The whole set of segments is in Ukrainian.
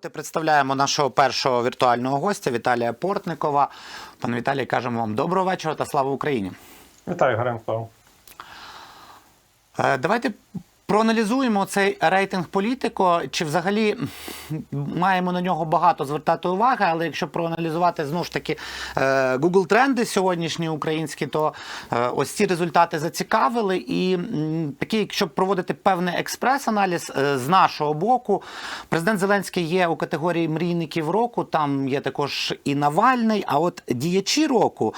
От і представляємо нашого першого віртуального гостя Віталія Портникова. Пане Віталій, кажемо вам доброго вечора та слава Україні. Вітаю, Гренко. слава. Давайте проаналізуємо цей рейтинг політико. Чи взагалі маємо на нього багато звертати уваги, але якщо проаналізувати знову ж таки е, Google тренди сьогоднішні українські, то е, ось ці результати зацікавили. І такі, якщо проводити певний експрес-аналіз е, з нашого боку, президент Зеленський є у категорії мрійників року. Там є також і Навальний. А от діячі року,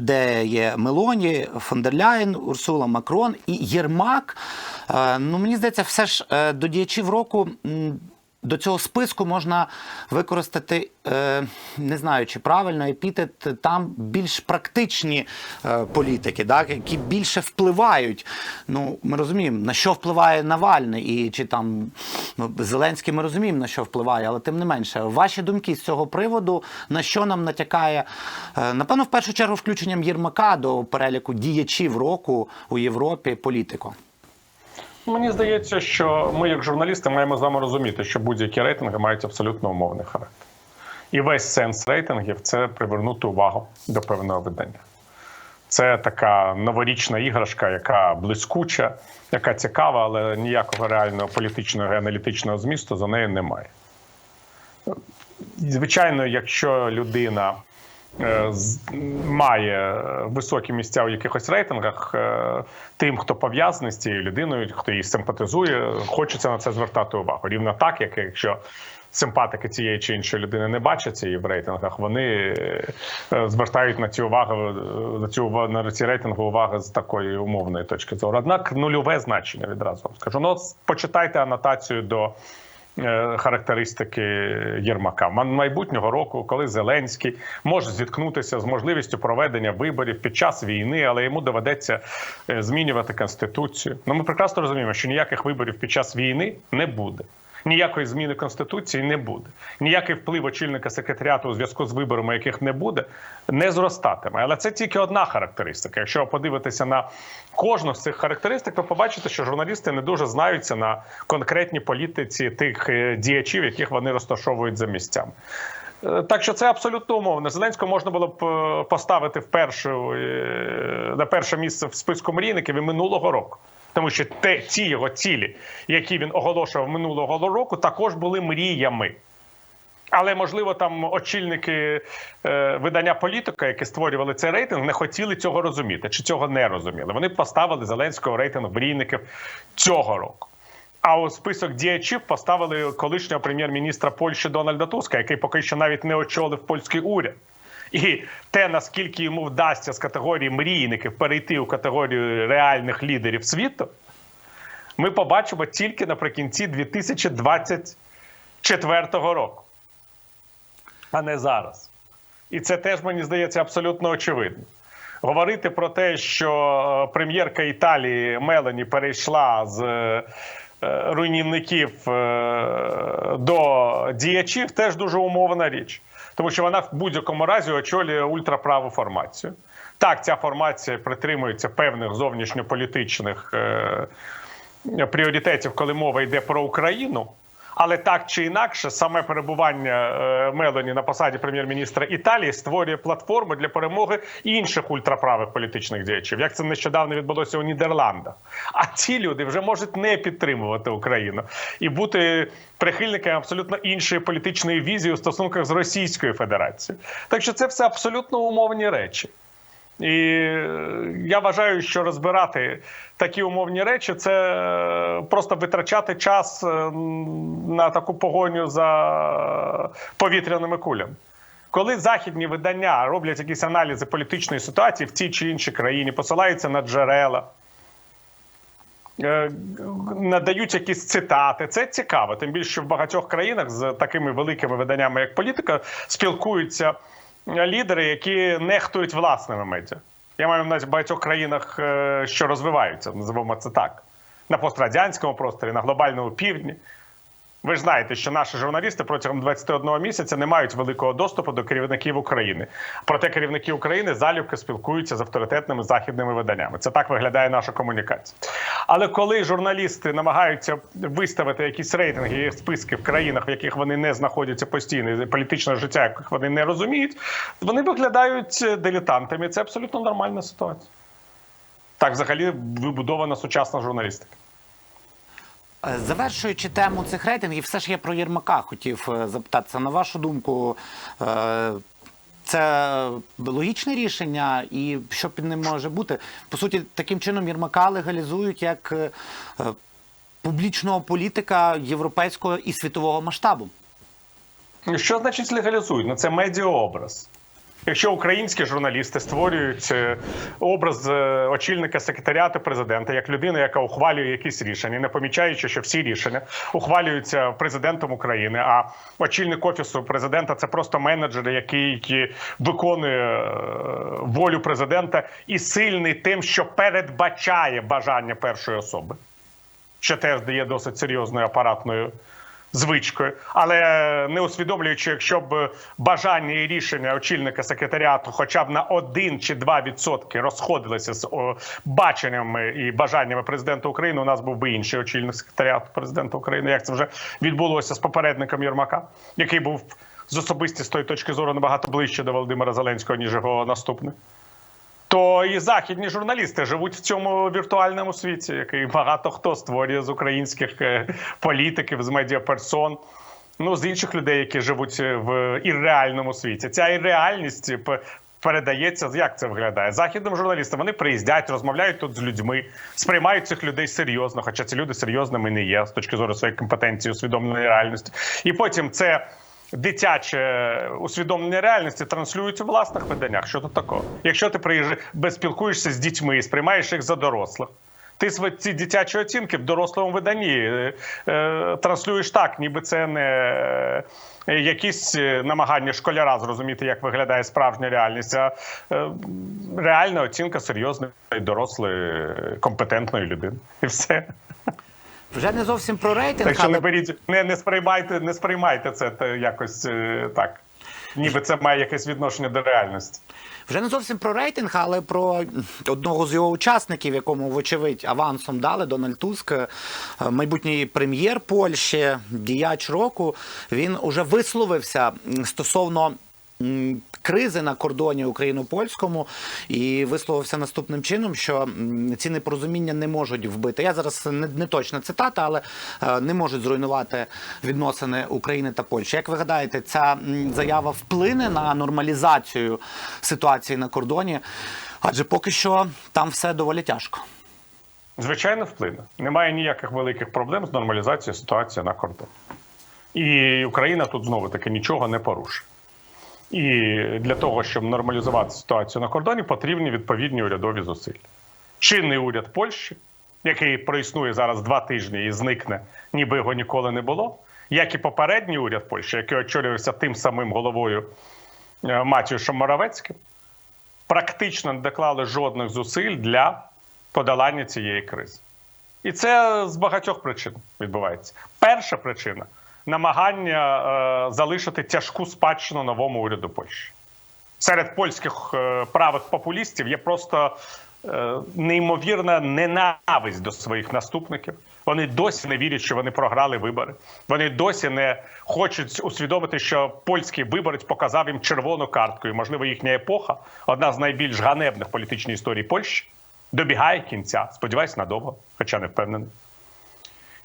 де є Мелоні, Фондерляєн, Урсула Макрон і Єрмак. Ну, мені здається, все ж е, до діячів року. До цього списку можна використати, е, не знаю, чи правильно епітет, там більш практичні е, політики, так, які більше впливають. Ну, ми розуміємо, на що впливає Навальний, і чи там ну, Зеленський ми розуміємо, на що впливає, але тим не менше, ваші думки з цього приводу, на що нам натякає, напевно, в першу чергу включенням Єрмака до переліку діячів року у Європі політико. Мені здається, що ми, як журналісти, маємо з вами розуміти, що будь-які рейтинги мають абсолютно умовний характер. І весь сенс рейтингів це привернути увагу до певного видання. Це така новорічна іграшка, яка блискуча, яка цікава, але ніякого реального політичного і аналітичного змісту за нею немає. Звичайно, якщо людина має високі місця у якихось рейтингах, е, тим, хто пов'язаний з цією людиною, хто її симпатизує, хочеться на це звертати увагу. Рівно так, як якщо симпатики цієї чи іншої людини не бачать її в рейтингах, вони е, звертають на ці увагу на цю на ці рейтинги увагу з такої умовної точки зору. Однак нульове значення відразу вам скажу. Ну, почитайте анотацію до е, характеристики Єрмака Ма- майбутнього року, коли Зеленський може зіткнутися з можливістю проведення виборів під час війни, але йому доведеться е, змінювати конституцію. Ну ми прекрасно розуміємо, що ніяких виборів під час війни не буде. Ніякої зміни конституції не буде. Ніякий вплив очільника секретаріату у зв'язку з виборами, яких не буде, не зростатиме. Але це тільки одна характеристика. Якщо ви подивитеся на кожну з цих характеристик, ви побачите, що журналісти не дуже знаються на конкретній політиці тих е, діячів, яких вони розташовують за місцями. Е, Так що це абсолютно умовно. Зеленського можна було б е, поставити в першу, на перше місце в списку мрійників і минулого року. Тому що те, ті його цілі, які він оголошував минулого року, також були мріями. Але можливо, там очільники е, видання політика, які створювали цей рейтинг, не хотіли цього розуміти чи цього не розуміли. Вони поставили Зеленського рейтинг мрійників цього року. А у список діячів поставили колишнього прем'єр-міністра Польщі Дональда Туска, який поки що навіть не очолив польський уряд. І те, наскільки йому вдасться з категорії мрійників перейти у категорію реальних лідерів світу, ми побачимо тільки наприкінці 2024 року, а не зараз. І це теж мені здається абсолютно очевидно. Говорити про те, що е, прем'єрка Італії Мелані перейшла з е, руйнівників е, до діячів, теж дуже умовна річ. Тому що вона в будь-якому разі очолює ультраправу формацію. Так, ця формація притримується певних зовнішньополітичних е, пріоритетів, коли мова йде про Україну. Але так чи інакше, саме перебування е, Мелоні на посаді прем'єр-міністра Італії створює платформу для перемоги інших ультраправих політичних діячів, як це нещодавно відбулося у Нідерландах. А ці люди вже можуть не підтримувати Україну і бути прихильниками абсолютно іншої політичної візії у стосунках з Російською Федерацією. Так що це все абсолютно умовні речі. І е, я вважаю, що розбирати такі умовні речі це е, просто витрачати час е, на таку погоню за повітряними кулями. Коли західні видання роблять якісь аналізи політичної ситуації в тій чи іншій країні, посилаються на джерела, надають якісь цитати, це цікаво. Тим більше в багатьох країнах з такими великими виданнями, як політика, спілкуються лідери, які нехтують власними медіа. Я маю на багатьох країнах, е, що розвиваються, називаємо це так, на пострадянському просторі, на глобальному півдні. Ви ж знаєте, що наші журналісти протягом 21 місяця не мають великого доступу до керівників України. Проте керівники України залюбки спілкуються з авторитетними західними виданнями. Це так виглядає наша комунікація. Але коли журналісти намагаються виставити якісь рейтинги і списки в країнах, в яких вони не знаходяться постійно, і політичне життя, яких вони не розуміють, вони виглядають дилетантами. Це абсолютно нормальна ситуація. Так, взагалі, вибудована сучасна журналістика. Е, Завершуючи тему цих рейтингів, все ж я про Єрмака хотів е, запитатися. На вашу думку, е, це логічне рішення, і що під ним може бути? По суті, таким чином Єрмака легалізують як публічного політика європейського і світового масштабу. Що значить легалізують? Ну це медіаобраз. Якщо українські журналісти створюють е, образ е, очільника секретаріату президента як людина, яка ухвалює якісь рішення, не помічаючи, що всі рішення ухвалюються президентом України, а очільник офісу президента це просто менеджер, який виконує е, волю президента і сильний тим, що передбачає бажання першої особи, що теж дає досить серйозною апаратною звичкою, але не усвідомлюючи, якщо б бажання і рішення очільника секретаріату, хоча б на 1 чи 2 відсотки розходилися з баченнями і бажаннями президента України, у нас був би інший очільник секретаріату президента України. Як це вже відбулося з попередником Єрмака, який був з особистістої точки зору набагато ближче до Володимира Зеленського, ніж його наступник. То і західні журналісти живуть в цьому віртуальному світі, який багато хто створює з українських е, політиків, з медіаперсон, ну з інших людей, які живуть в ірреальному світі. Ця ірреальність п- передається. Як це виглядає? Західним журналістам вони приїздять, розмовляють тут з людьми, сприймають цих людей серйозно, хоча ці люди серйозними не є з точки зору своєї компетенції, усвідомленої реальності. І потім це дитяче усвідомлення реальності транслюють у власних виданнях. Що тут такого? Якщо ти приїжджаєш, спілкуєшся з дітьми, і сприймаєш їх за дорослих. Ти ці дитячі оцінки в дорослому виданні е, е, транслюєш так, ніби це не е, якісь намагання школяра зрозуміти, як виглядає справжня реальність, а реальна оцінка серйозної, дорослої, компетентної людини. І все. Вже не зовсім про рейтинг, Так що не беріть, не, не сприймайте, не сприймайте це якось е, так. Ніби це має якесь відношення до реальності. Вже не зовсім про рейтинг, але про одного з його учасників, якому, вочевидь, авансом дали Дональд Туск, е, майбутній прем'єр Польщі, діяч року. Він уже висловився стосовно. Кризи на кордоні україно-польському і висловився наступним чином, що ці непорозуміння не можуть вбити. Я зараз не, не точна цитата, але е, не можуть зруйнувати відносини України та Польщі. Як ви гадаєте, ця заява вплине на нормалізацію ситуації на кордоні? Адже поки що там все доволі тяжко. Звичайно, вплине. Немає ніяких великих проблем з нормалізацією ситуації на кордоні. І Україна тут знову таки нічого не порушує. І для того, щоб нормалізувати ситуацію на кордоні, потрібні відповідні урядові зусилля. Чинний уряд Польщі, який проіснує зараз два тижні і зникне, ніби його ніколи не було, як і попередній уряд Польщі, який очолювався тим самим головою е, Матіушем Моравецьким, практично не доклали жодних зусиль для подолання цієї кризи. І це з багатьох причин відбувається. Перша причина намагання е, залишити тяжку спадщину новому уряду Польщі. Серед польських е, правих популістів є просто е, неймовірна ненависть до своїх наступників. Вони досі не вірять, що вони програли вибори. Вони досі не хочуть усвідомити, що польський виборець показав їм червону картку. І, можливо, їхня епоха, одна з найбільш ганебних політичній історії Польщі, добігає кінця. Сподіваюсь, надовго, хоча не впевнений.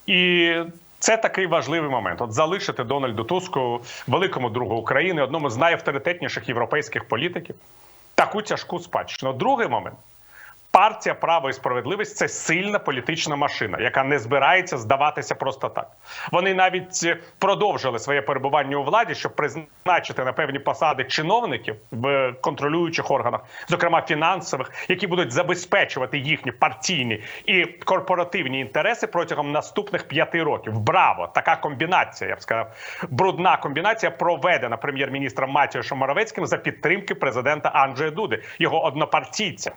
І це такий важливий момент. От залишити Дональду Туску, великому другу України, одному з найавторитетніших європейських політиків, таку тяжку спадщину. Другий момент. Партія право і справедливість це сильна політична машина, яка не збирається здаватися просто так. Вони навіть е, продовжили своє перебування у владі, щоб призначити на певні посади чиновників в контролюючих органах, зокрема фінансових, які будуть забезпечувати їхні партійні і корпоративні інтереси протягом наступних п'яти років. Браво! Така комбінація, я б сказав, брудна комбінація проведена прем'єр-міністром Матіошем Моровецьким за підтримки президента Анджея Дуди, його однопартійця.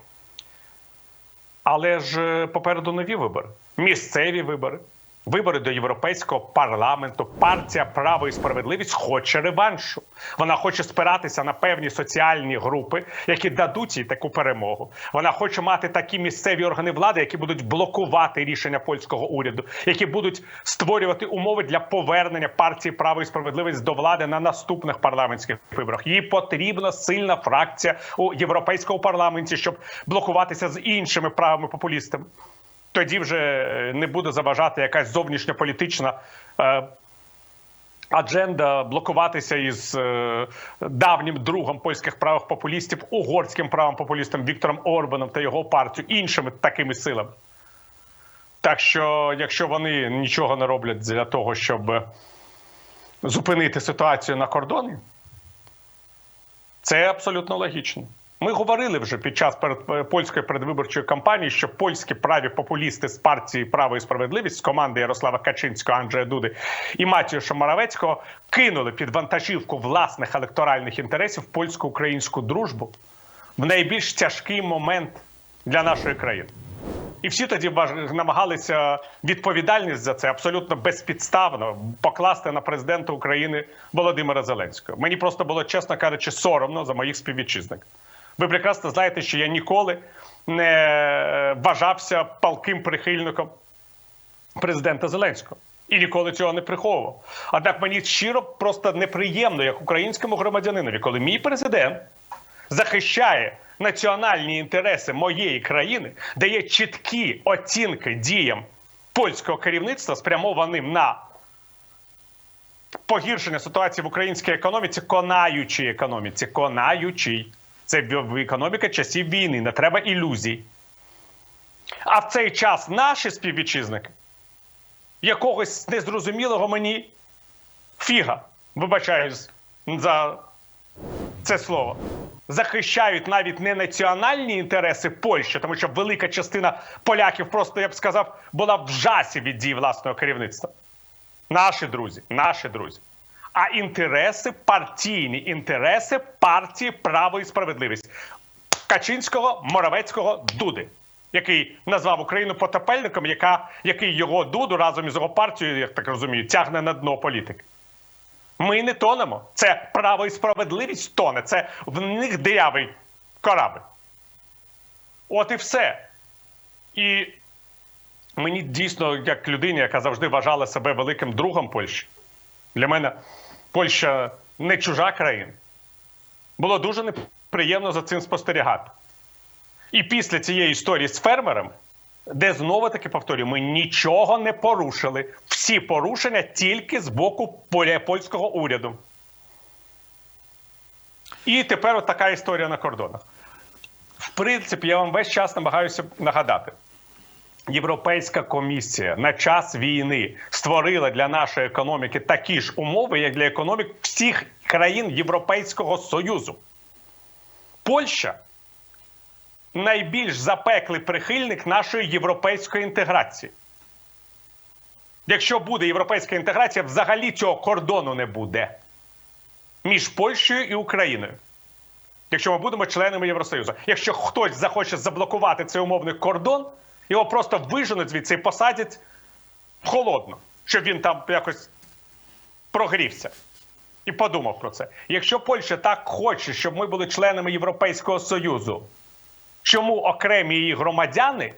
Але ж е, попереду нові вибори, місцеві вибори. Вибори до європейського парламенту. Партія право і справедливість хоче реваншу. Вона хоче спиратися на певні соціальні групи, які дадуть їй таку перемогу. Вона хоче мати такі місцеві органи влади, які будуть блокувати рішення польського уряду, які будуть створювати умови для повернення партії право і справедливість до влади на наступних парламентських виборах. Їй потрібна сильна фракція у європейському парламенті, щоб блокуватися з іншими правими популістами тоді вже е, не буде заважати якась зовнішньополітична е, адженда блокуватися із е, давнім другом польських правих популістів, угорським правим популістом Віктором Орбаном та його партією, іншими такими силами. Так що, якщо вони нічого не роблять для того, щоб зупинити ситуацію на кордоні, це абсолютно логічно. Ми говорили вже під час перед польської передвиборчої кампанії, що польські праві популісти з партії Право і справедливість з команди Ярослава Качинського, Анджея Дуди і Матіуша Моравецького кинули під вантажівку власних електоральних інтересів польсько-українську дружбу в найбільш тяжкий момент для нашої країни. І всі тоді намагалися відповідальність за це абсолютно безпідставно покласти на президента України Володимира Зеленського. Мені просто було, чесно кажучи, соромно за моїх співвітчизників. Ви прекрасно знаєте, що я ніколи не вважався палким прихильником президента Зеленського. І ніколи цього не приховував. Однак мені щиро просто неприємно, як українському громадянинові, коли мій президент захищає національні інтереси моєї країни, дає чіткі оцінки діям польського керівництва, спрямованим на погіршення ситуації в українській економіці, конаючій економіці, конаючій. Це економіка часів війни, не треба ілюзій. А в цей час наші співвітчизники якогось незрозумілого мені фіга, вибачаюсь за це слово, захищають навіть не національні інтереси Польщі, тому що велика частина поляків просто, я б сказав, була в жасі від дій власного керівництва. Наші друзі, наші друзі. А інтереси партійні інтереси партії право і справедливість Качинського, Моравецького, Дуди, який назвав Україну потопельником, яка, який його дуду разом із його партією, як так розумію, тягне на дно політики. Ми не тонемо. Це право і справедливість тоне. Це в них дирявий корабль. От і все. І мені дійсно, як людині, яка завжди вважала себе великим другом Польщі, для мене Польща не чужа країна. Було дуже неприємно за цим спостерігати. І після цієї історії з фермерами, де знову таки повторюю, ми нічого не порушили. Всі порушення тільки з боку польського уряду. І тепер от така історія на кордонах. В принципі, я вам весь час намагаюся нагадати. Європейська комісія на час війни створила для нашої економіки такі ж умови, як для економік всіх країн Європейського Союзу. Польща найбільш запеклий прихильник нашої європейської інтеграції. Якщо буде європейська інтеграція, взагалі цього кордону не буде між Польщею і Україною. Якщо ми будемо членами Євросоюзу. Якщо хтось захоче заблокувати цей умовний кордон, його просто виженуть звідси і посадять холодно, щоб він там якось прогрівся і подумав про це. Якщо Польща так хоче, щоб ми були членами Європейського Союзу, чому окремі її громадяни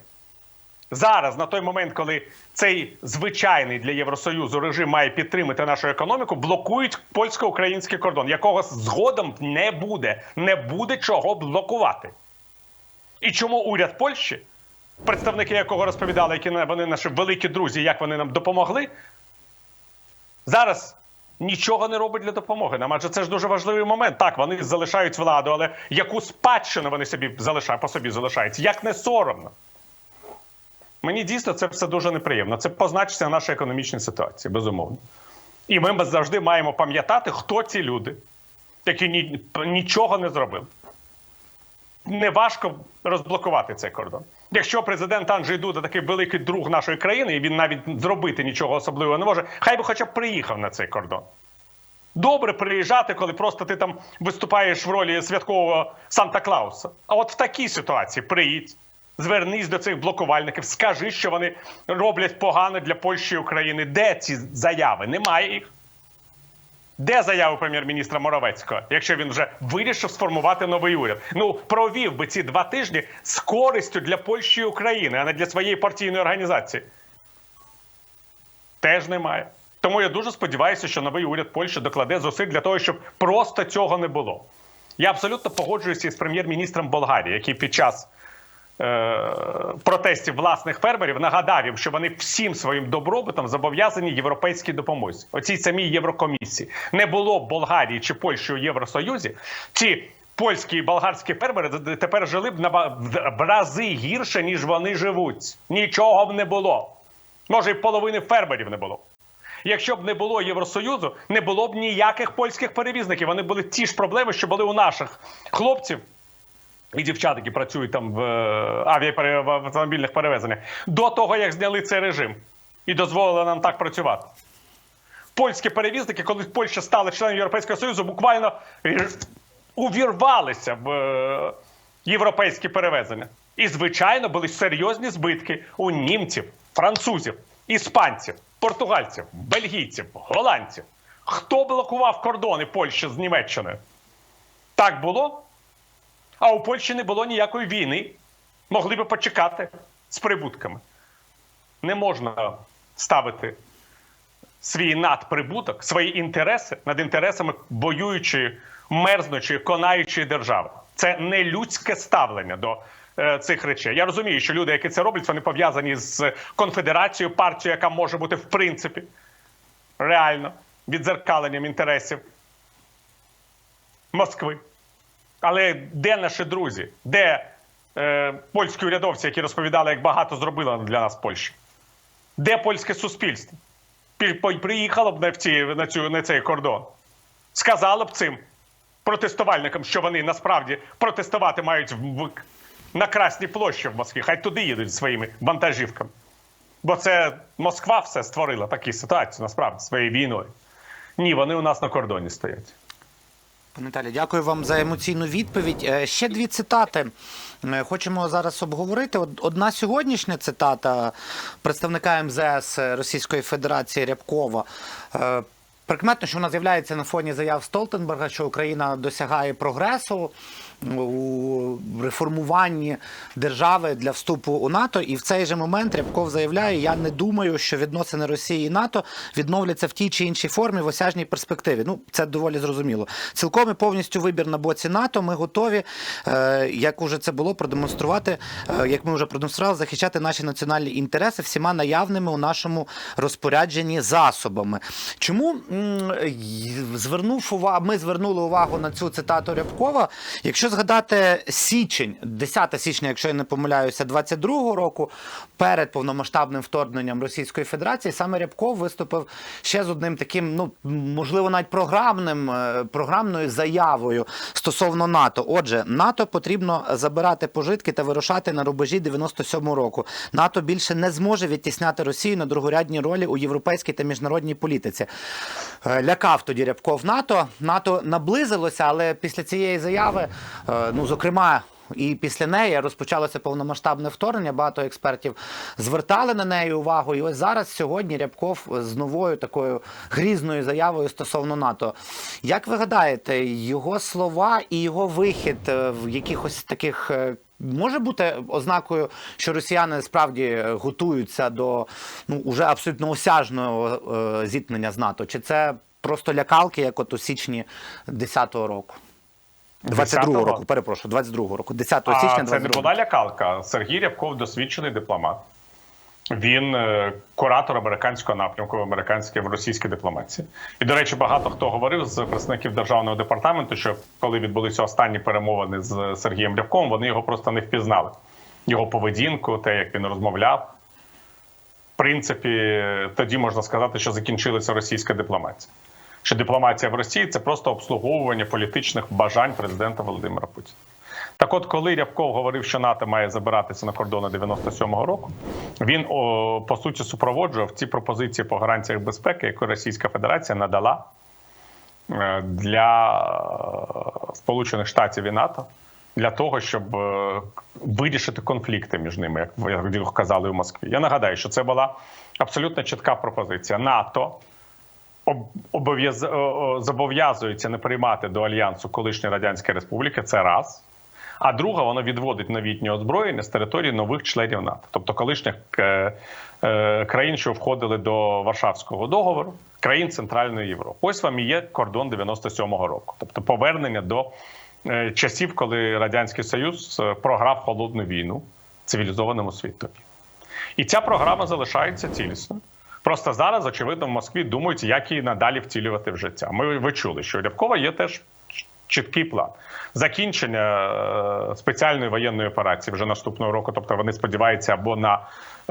зараз, на той момент, коли цей звичайний для Євросоюзу режим має підтримати нашу економіку, блокують польсько-український кордон, якого згодом не буде, не буде чого блокувати. І чому уряд Польщі, представники якого розповідали, які вони наші великі друзі, як вони нам допомогли, зараз нічого не робить для допомоги. Нам адже це ж дуже важливий момент. Так, вони залишають владу, але яку спадщину вони собі залишають, по собі залишають? Як не соромно? Мені дійсно це все дуже неприємно. Це позначиться на нашій економічній ситуації, безумовно. І ми завжди маємо пам'ятати, хто ці люди, які ні, нічого не зробили. Неважко розблокувати цей кордон. Якщо президент Анджей Дуда такий великий друг нашої країни, і він навіть зробити нічого особливого не може, хай би хоча б приїхав на цей кордон. Добре приїжджати, коли просто ти там виступаєш в ролі святкового Санта Клауса. А от в такій ситуації приїдь, Звернись до цих блокувальників, скажи, що вони роблять погано для Польщі і України. Де ці заяви? Немає їх. Де заяви прем'єр-міністра Моровецького, якщо він вже вирішив сформувати новий уряд? Ну провів би ці два тижні з користю для Польщі і України, а не для своєї партійної організації. Теж немає. Тому я дуже сподіваюся, що новий уряд Польщі докладе зусиль для того, щоб просто цього не було. Я абсолютно погоджуюся із прем'єр-міністром Болгарії, який під час протестів власних фермерів нагадав їм, що вони всім своїм добробутом зобов'язані європейській допомозі. Оцій самій Єврокомісії. Не було б Болгарії чи Польщі у Євросоюзі. Ці польські і болгарські фермери тепер жили б на в рази гірше, ніж вони живуть. Нічого б не було. Може, і половини фермерів не було. Якщо б не було Євросоюзу, не було б ніяких польських перевізників. Вони були ті ж проблеми, що були у наших хлопців і дівчат, які працюють там в е, авіапере- в автомобільних перевезеннях, до того, як зняли цей режим і дозволили нам так працювати. Польські перевізники, коли Польща стала членом Європейського Союзу, буквально увірвалися в е, європейські перевезення. І, звичайно, були серйозні збитки у німців, французів, іспанців, португальців, бельгійців, голландців. Хто блокував кордони Польщі з Німеччиною? Так було? А у Польщі не було ніякої війни. Могли би почекати з прибутками. Не можна ставити свій надприбуток, свої інтереси над інтересами воюючої, мерзнучої, конаючої держави. Це не людське ставлення до е, цих речей. Я розумію, що люди, які це роблять, вони пов'язані з конфедерацією, партією, яка може бути в принципі реально відзеркаленням інтересів Москви. Але де наші друзі? Де е, польські урядовці, які розповідали, як багато зробила для нас Польща? Де польське суспільство? Приїхало б на, ці, на, цю, на цей кордон. Сказало б цим протестувальникам, що вони насправді протестувати мають в, на Красній площі в Москві. Хай туди їдуть своїми вантажівками. Бо це Москва все створила таку ситуацію насправді своєю війною. Ні, вони у нас на кордоні стоять. Наталі, дякую вам за емоційну відповідь. Е, Ще дві цитати е, хочемо зараз обговорити. Одна сьогоднішня цитата представника МЗС Російської Федерації Рябкова. Е, Прикметно, що вона з'являється на фоні заяв Столтенберга, що Україна досягає прогресу у реформуванні держави для вступу у НАТО. І в цей же момент Рябков заявляє: я не думаю, що відносини Росії і НАТО відновляться в тій чи іншій формі в осяжній перспективі. Ну це доволі зрозуміло. Цілком і повністю вибір на боці НАТО. Ми готові, е, як уже це було, продемонструвати, е, як ми вже продемонстрували, захищати наші національні інтереси всіма наявними у нашому розпорядженні засобами. Чому звернув увагу, ми звернули увагу на цю цитату Рябкова? Якщо згадати січень, 10 січня, якщо я не помиляюся, 22-го року, перед повномасштабним вторгненням Російської Федерації, саме Рябков виступив ще з одним таким, ну можливо, навіть програмним е, програмною заявою стосовно НАТО. Отже, НАТО потрібно забирати пожитки та вирушати на рубежі 97-го року. НАТО більше не зможе відтісняти Росію на другорядні ролі у європейській та міжнародній політиці. Е, Лякав тоді Рябков НАТО. НАТО наблизилося, але після цієї заяви, ну зокрема. І після неї розпочалося повномасштабне вторгнення. Багато експертів звертали на неї увагу. І ось зараз сьогодні Рябков з новою такою грізною заявою стосовно НАТО. Як ви гадаєте, його слова і його вихід е, в якихось таких е, може бути ознакою, що росіяни справді е, готуються до ну уже абсолютно осяжного е, зіткнення з НАТО? Чи це просто лякалки, як от у січні 10-го року? 22-го року, перепрошую, 22-го року, 10 А січня це не була лякалка. Сергій Рябков досвідчений дипломат. Він е, куратор американського напрямку в американській в російській дипломатії. І, до речі, багато хто говорив з представників державного департаменту, що коли відбулися останні перемовини з Сергієм Рябковим, вони його просто не впізнали. Його поведінку, те, як він розмовляв. В принципі, тоді можна сказати, що закінчилася російська дипломатія. Що дипломатія в Росії це просто обслуговування політичних бажань президента Володимира Путіна. Так от, коли Рябков говорив, що НАТО має забиратися на кордони 97-го року, він о, по суті супроводжував ці пропозиції по гарантіях безпеки, які Російська Федерація надала е, для е, Сполучених Штатів і НАТО для того, щоб е, вирішити конфлікти між ними, як казали у Москві. Я нагадаю, що це була абсолютно чітка пропозиція. НАТО об- обов'яз- о- о- зобов'язується не приймати до альянсу колишньої радянської республіки. Це раз. А друга, воно відводить новітнє озброєння з території нових членів НАТО, тобто колишніх е, е, країн, що входили до Варшавського договору, країн Центральної Європи. Ось вам і є кордон 97-го року, тобто повернення до е, часів, коли радянський Союз програв холодну війну цивілізованому світові. І ця програма залишається цілісною. Просто зараз, очевидно, в Москві думають, як її надалі втілювати в життя. Ми ви чули, що у Рябкова є теж чіткий план закінчення е, спеціальної воєнної операції вже наступного року. Тобто вони сподіваються або на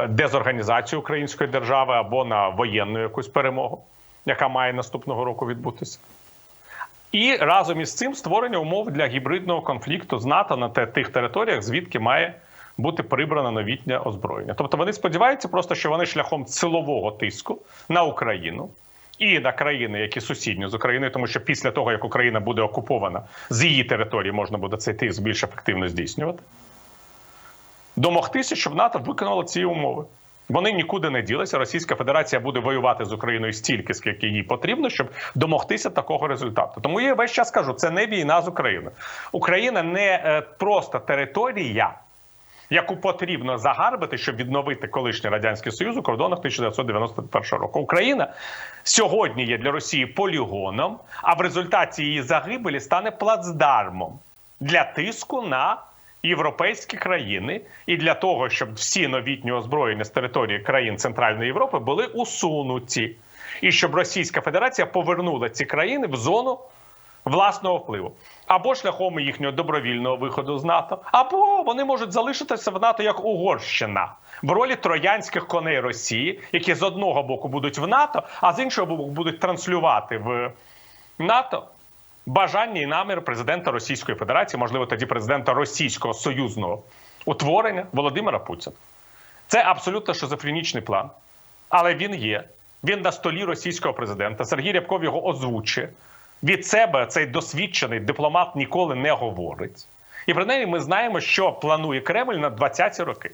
дезорганізацію української держави, або на воєнну якусь перемогу, яка має наступного року відбутися. І разом із цим створення умов для гібридного конфлікту з НАТО на тих територіях, звідки має бути прибрано новітнє озброєння. Тобто вони сподіваються просто, що вони шляхом силового тиску на Україну і на країни, які сусідні з Україною, тому що після того, як Україна буде окупована з її території, можна буде цей тиск більш ефективно здійснювати. Домогтися, щоб НАТО виконало ці умови. Вони нікуди не ділися. Російська Федерація буде воювати з Україною стільки, скільки їй потрібно, щоб домогтися такого результату. Тому я весь час кажу, це не війна з Україною. Україна не е, просто територія, яку потрібно загарбити, щоб відновити колишній радянський союз у кордонах 1991 року. Україна сьогодні є для Росії полігоном, а в результаті її загибелі стане плацдармом для тиску на європейські країни і для того, щоб всі новітні озброєння з території країн Центральної Європи були усунуті, і щоб Російська Федерація повернула ці країни в зону власного впливу. Або шляхом їхнього добровільного виходу з НАТО, або вони можуть залишитися в НАТО як Угорщина в ролі троянських коней Росії, які з одного боку будуть в НАТО, а з іншого боку будуть транслювати в НАТО бажання і намір президента Російської Федерації, можливо, тоді президента Російського союзного утворення Володимира Путіна. Це абсолютно шизофренічний план, але він є. Він на столі російського президента. Сергій Рябков його озвучує. Від себе цей досвідчений дипломат ніколи не говорить. І принаймні ми знаємо, що планує Кремль на 20-ті роки.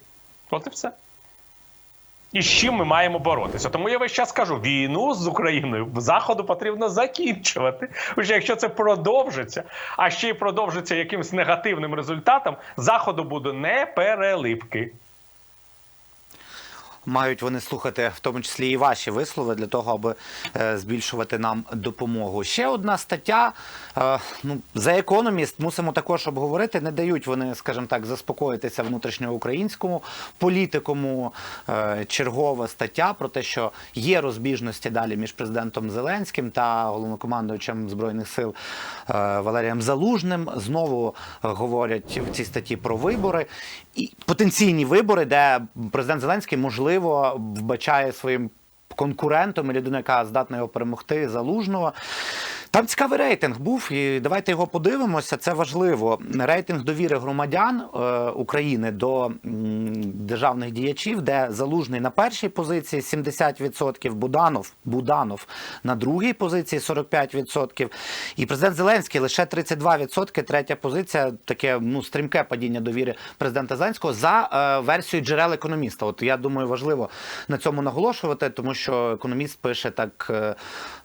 От і все. І з чим ми маємо боротися? Тому я весь час кажу: війну з Україною заходу потрібно закінчувати. Що якщо це продовжиться, а ще й продовжиться якимось негативним результатом, заходу буде не переливки. Мають вони слухати в тому числі і ваші вислови для того, аби е, збільшувати нам допомогу. Ще одна стаття. Е, ну, за економіст мусимо також обговорити. Не дають вони, скажімо так, заспокоїтися внутрішньоукраїнському політикуму. Е, чергова стаття про те, що є розбіжності далі між президентом Зеленським та головнокомандуючим збройних сил Валерієм Залужним. Знову говорять в цій статті про вибори і потенційні вибори, де президент Зеленський можливо вбачає своїм конкурентом і людину, яка здатна його перемогти залужного. Там цікавий рейтинг був, і давайте його подивимося. Це важливо. Рейтинг довіри громадян е, України до державних діячів, де залужний на першій позиції 70%, Буданов, Буданов на другій позиції 45%, і президент Зеленський лише 32%, третя позиція, таке ну стрімке падіння довіри президента Зеленського за е, версією джерел економіста. От я думаю, важливо на цьому наголошувати, тому що економіст пише так е,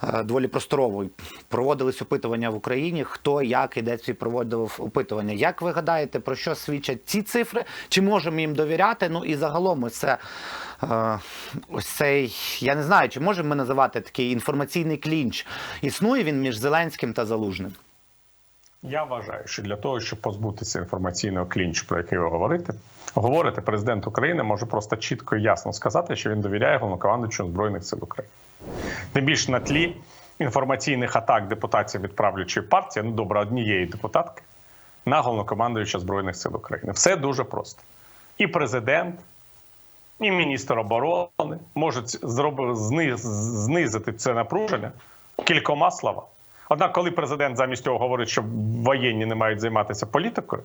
е, доволі просторово. Проводились опитування в Україні. Хто як і де ці проводив опитування? Як ви гадаєте, про що свідчать ці цифри? Чи можемо їм довіряти? Ну і загалом це е, ось цей, я не знаю, чи можемо ми називати такий інформаційний клінч. Існує він між Зеленським та Залужним? Я вважаю, що для того, щоб позбутися інформаційного клінчу, про який ви говорите, говорите, президент України може просто чітко і ясно сказати, що він довіряє головнокомандуючому збройних сил України. Тим більше на тлі інформаційних атак депутатів від правлячої партії, ну добре, однієї депутатки, на головнокомандуюча збройних сил України. Все дуже просто. І президент, і міністр оборони можуть зробити зниз- знизити це напруження кількома словами. Однак, коли президент замість цього говорить, що воєнні не мають займатися політикою,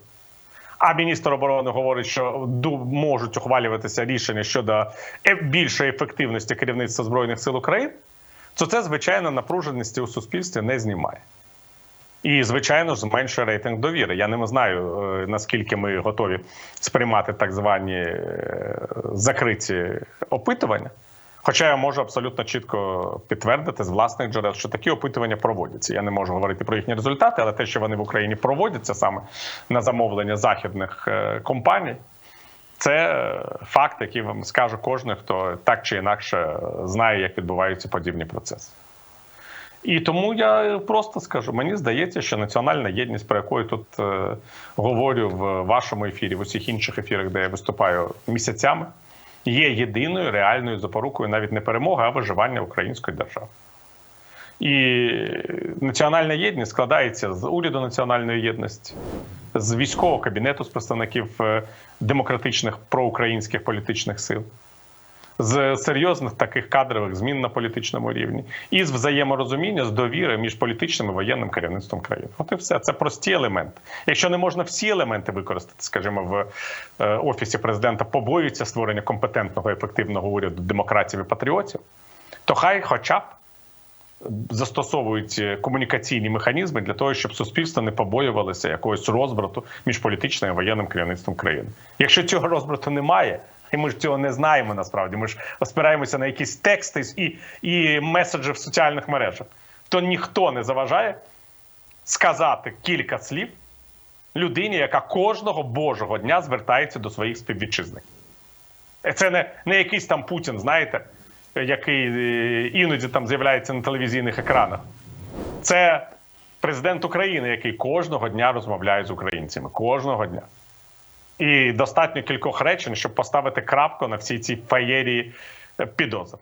а міністр оборони говорить, що можуть ухвалюватися рішення щодо е- більшої ефективності керівництва збройних сил України, то це звичайно напруженості у суспільстві не знімає. І, звичайно ж, зменшує рейтинг довіри. Я не знаю, е, наскільки ми готові сприймати так звані е, закриті опитування. Хоча я можу абсолютно чітко підтвердити з власних джерел, що такі опитування проводяться. Я не можу говорити про їхні результати, але те, що вони в Україні проводяться саме на замовлення західних е, компаній, це е, факт, який вам скаже кожен, хто так чи інакше знає, як відбуваються подібні процеси. І тому я просто скажу: мені здається, що національна єдність, про яку я тут е, говорю в вашому ефірі, в усіх інших ефірах, де я виступаю місяцями, є єдиною реальною запорукою навіть не перемоги, а виживання української держави. І національна єдність складається з уряду національної єдності, з військового кабінету з представників е, демократичних проукраїнських політичних сил, з серйозних таких кадрових змін на політичному рівні, і з взаєморозуміння, з довіри між політичним і воєнним керівництвом країни. От і все. Це прості елементи. Якщо не можна всі елементи використати, скажімо, в е, офісі президента побоюються створення компетентного ефективного уряду демократів і патріотів, то хай, хоча б застосовують комунікаційні механізми для того, щоб суспільство не побоювалося якогось розбрату між політичним і воєнним керівництвом країни. Якщо цього розбрату немає, і ми ж цього не знаємо насправді, ми ж спираємося на якісь тексти і, і меседжі в соціальних мережах, то ніхто не заважає сказати кілька слів людині, яка кожного божого дня звертається до своїх співвітчизників. Це не, не якийсь там Путін, знаєте, який е, іноді там з'являється на телевізійних екранах. Це президент України, який кожного дня розмовляє з українцями. Кожного дня. І достатньо кількох речень, щоб поставити крапку на всій цій феєрії підозр.